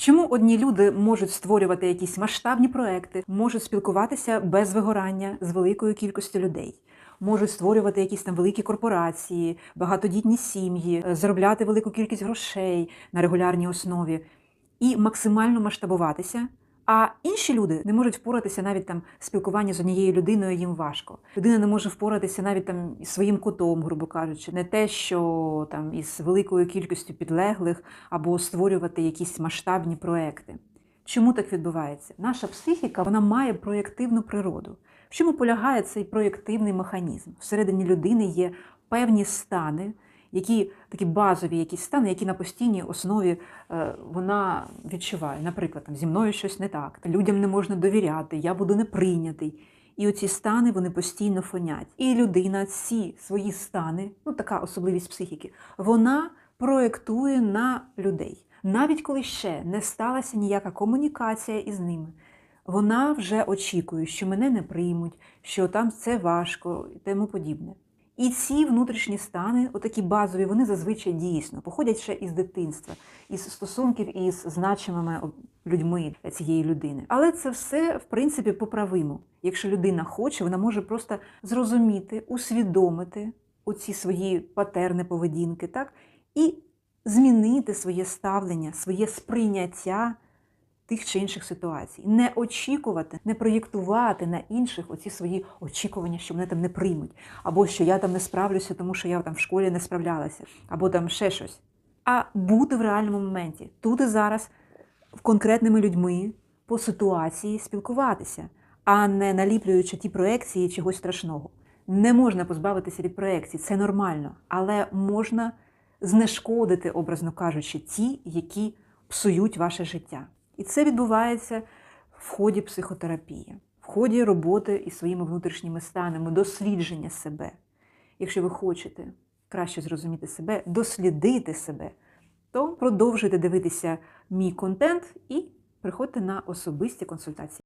Чому одні люди можуть створювати якісь масштабні проекти, можуть спілкуватися без вигорання з великою кількістю людей, можуть створювати якісь там великі корпорації, багатодітні сім'ї, е, заробляти велику кількість грошей на регулярній основі і максимально масштабуватися? А інші люди не можуть впоратися навіть там спілкування з однією людиною їм важко. Людина не може впоратися навіть там своїм котом, грубо кажучи, не те, що там із великою кількістю підлеглих або створювати якісь масштабні проекти. Чому так відбувається? Наша психіка вона має проєктивну природу. В чому полягає цей проєктивний механізм? Всередині людини є певні стани, які такі базові якісь стани, які на постійній основі е, вона відчуває. Наприклад, там, зі мною щось не так, людям не можна довіряти, я буду неприйнятий. І оці стани вони постійно фонять. І людина ці свої стани, ну така особливість психіки, вона проєктує на людей. Навіть коли ще не сталася ніяка комунікація із ними, вона вже очікує, що мене не приймуть, що там це важко і тому подібне. І ці внутрішні стани, отакі базові, вони зазвичай дійсно походять ще із дитинства, із стосунків із значимими людьми цієї людини. Але це все, в принципі, поправимо. Якщо людина хоче, вона може просто зрозуміти, усвідомити оці свої патерни поведінки, так, і змінити своє ставлення, своє сприйняття тих чи інших ситуацій, не очікувати, не проєктувати на інших оці свої очікування, що мене там не приймуть, або що я там не справлюся, тому що я там в школі не справлялася, або там ще щось. А бути в реальному моменті, тут і зараз, з конкретними людьми по ситуації спілкуватися, а не наліплюючи ті проекції чогось страшного. Не можна позбавитися від проекцій, це нормально, але можна знешкодити, образно кажучи, ті, які псують ваше життя. І це відбувається в ході психотерапії, в ході роботи із своїми внутрішніми станами, дослідження себе. Якщо ви хочете краще зрозуміти себе, дослідити себе, то продовжуйте дивитися мій контент і приходьте на особисті консультації.